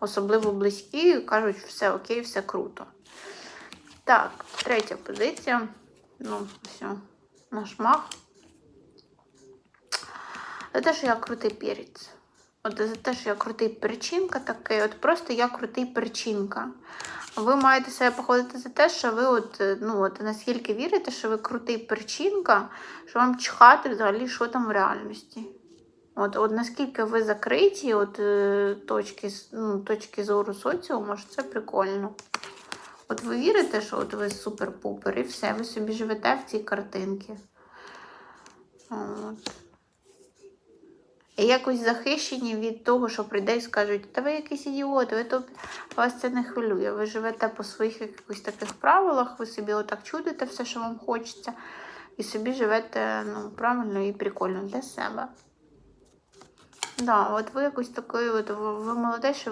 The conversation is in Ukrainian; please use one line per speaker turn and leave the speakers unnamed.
особливо близькі, кажуть, все окей, все круто. Так, третя позиція. Ну, все, наш мах. За те, що я крутий перець. От за те, що я крутий перчинка такий, от просто я крутий перчинка. Ви маєте себе походити за те, що ви от, ну, от наскільки вірите, що ви крутий перчинка, що вам чхати взагалі, що там в реальності. От, от наскільки ви закриті, от е, точки, ну, точки зору соціуму, що це прикольно. От ви вірите, що от ви супер-пупер, і все, ви собі живете в цій картинці. І якось захищені від того, що прийде і скажуть, та ви якийсь ідіот, ви тут вас це не хвилює. Ви живете по своїх якихось таких правилах, ви собі отак чудите все, що вам хочеться, і собі живете ну, правильно і прикольно для себе. Да, от ви якось такий, от ви молодець, що